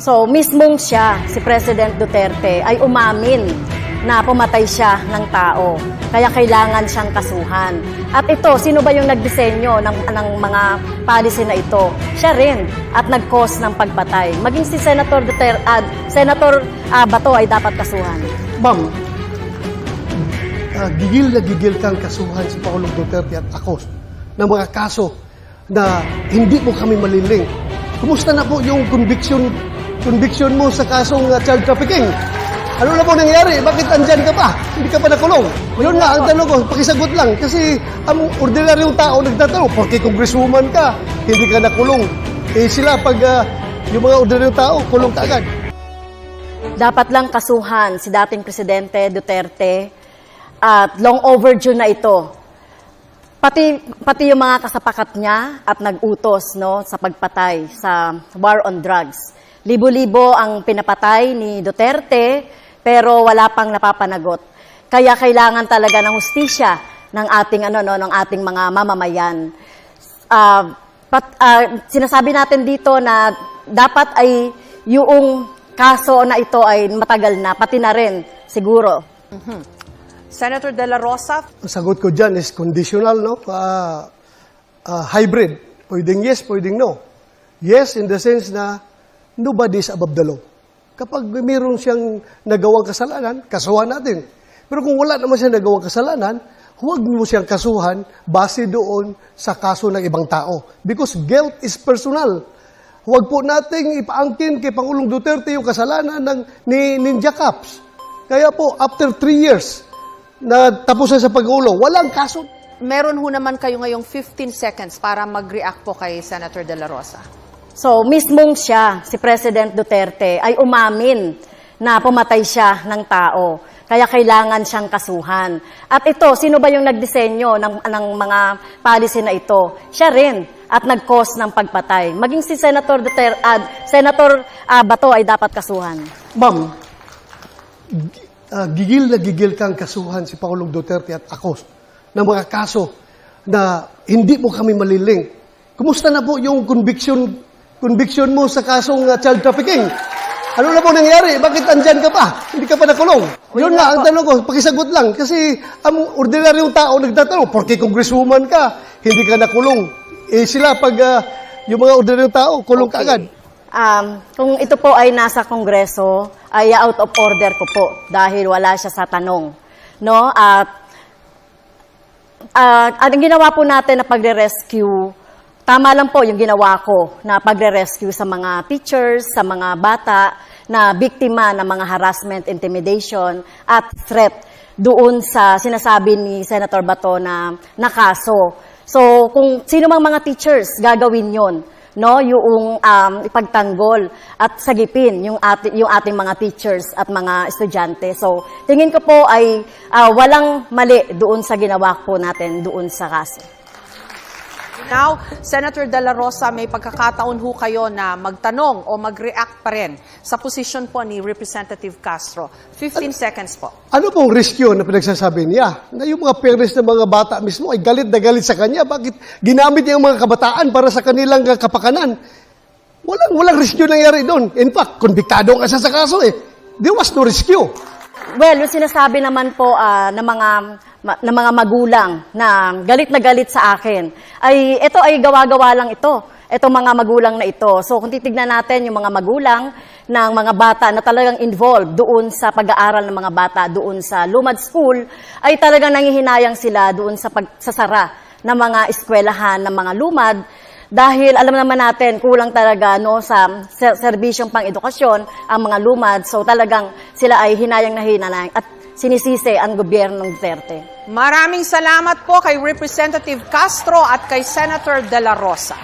So, mismong siya, si President Duterte, ay umamin na pumatay siya ng tao. Kaya kailangan siyang kasuhan. At ito, sino ba yung nagdisenyo ng, ng mga policy na ito? Siya rin. At nag-cause ng pagpatay. Maging si Senator Duterte, ah, Senator ah, Bato ay dapat kasuhan. Ma'am, ah, gigil na gigil kang kasuhan si Pangulong Duterte at ako ng mga kaso na hindi mo kami maliling. Kumusta na po yung conviction conviction mo sa kasong ah, child trafficking? Ano na po nangyari? Bakit andyan ka pa? Hindi ka pa nakulong? Yun nga, ang tanong ko, pakisagot lang. Kasi ang ordinaryong tao nagtatanong, porque congresswoman ka, hindi ka nakulong. Eh sila, pag ah, yung mga ordinaryong tao, kulong ka agad. Dapat lang kasuhan si dating Presidente Duterte at long overdue na ito. Pati, pati yung mga kasapakat niya at nag-utos no, sa pagpatay sa war on drugs. Libo-libo ang pinapatay ni Duterte pero wala pang napapanagot. Kaya kailangan talaga ng hustisya ng ating ano no ng ating mga mamamayan. Ah, pat, ah, sinasabi natin dito na dapat ay yung kaso na ito ay matagal na, pati na rin siguro. Senator De La Rosa, Ang sagot ko dyan is conditional, no? Ah, ah, hybrid. Pwedeng yes, pwedeng no. Yes, in the sense na nobody is above the law. Kapag mayroon siyang nagawang kasalanan, kasuhan natin. Pero kung wala naman siya nagawang kasalanan, huwag mo siyang kasuhan base doon sa kaso ng ibang tao. Because guilt is personal. Huwag po nating ipaangkin kay Pangulong Duterte yung kasalanan ng, ni Ninja Caps. Kaya po, after three years, na tapos na sa pag-ulo, walang kaso. meron ho naman kayo ngayong 15 seconds para mag-react po kay Senator De La Rosa. So, mismong siya, si President Duterte, ay umamin na pumatay siya ng tao. Kaya kailangan siyang kasuhan. At ito, sino ba yung nagdisenyo ng, ng mga policy na ito? Siya rin. At nag-cause ng pagpatay. Maging si Senator Duterte, ah, Senator ah, Bato ay dapat kasuhan. Ma'am, gi- ah, gigil na gigil kang kasuhan si Pangulong Duterte at ako ng mga kaso na hindi mo kami maliling. Kumusta na po yung conviction conviction mo sa kasong ah, child trafficking? Ano na po nangyari? Bakit andyan ka pa? Hindi ka pa nakulong? Yun nga, ang tanong ko, pakisagot lang. Kasi ang ordinaryong tao nagtatanong, porque congresswoman ka, hindi ka nakulong. Eh sila, pag ah, yung mga ordinaryong tao, kulong ka agad. Um, kung ito po ay nasa Kongreso, ay out of order ko po dahil wala siya sa tanong. No? At at ang ginawa po natin na pagre-rescue, tama lang po yung ginawa ko na pagre-rescue sa mga teachers, sa mga bata na biktima ng mga harassment, intimidation at threat doon sa sinasabi ni Senator Bato na nakaso. So, kung sino mang mga teachers, gagawin yon no yung um, ipagtanggol at sagipin yung ating yung ating mga teachers at mga estudyante. So, tingin ko po ay ah, walang mali doon sa ginawa po natin doon sa kaso. Now, Senator De La Rosa, may pagkakataon ho kayo na magtanong o mag-react pa rin sa posisyon po ni Representative Castro. 15 seconds po. Ano pong risk yun na pinagsasabi niya? Na yung mga parents ng mga bata mismo ay galit na galit sa kanya. Bakit ginamit niya ang mga kabataan para sa kanilang uh, kapakanan? Walang, walang risk yun nangyari doon. In fact, konbiktado ka siya sa kaso eh. There was no rescue. Well, yung sinasabi naman po ah, ng mga ng mga magulang na galit na galit sa akin, ay ito ay gawa-gawa lang ito. Ito mga magulang na ito. So kung titignan natin yung mga magulang ng mga bata na talagang involved doon sa pag-aaral ng mga bata doon sa Lumad School, ay talagang nangihinayang sila doon sa pagsasara ng mga eskwelahan ng mga lumad dahil alam naman natin, kulang talaga no, sa ser- serbisyong pang-edukasyon ang mga lumad. So talagang sila ay hinayang na hinayang at sinisisi ang gobyerno ng Duterte. Maraming salamat po kay Representative Castro at kay Senator De La Rosa.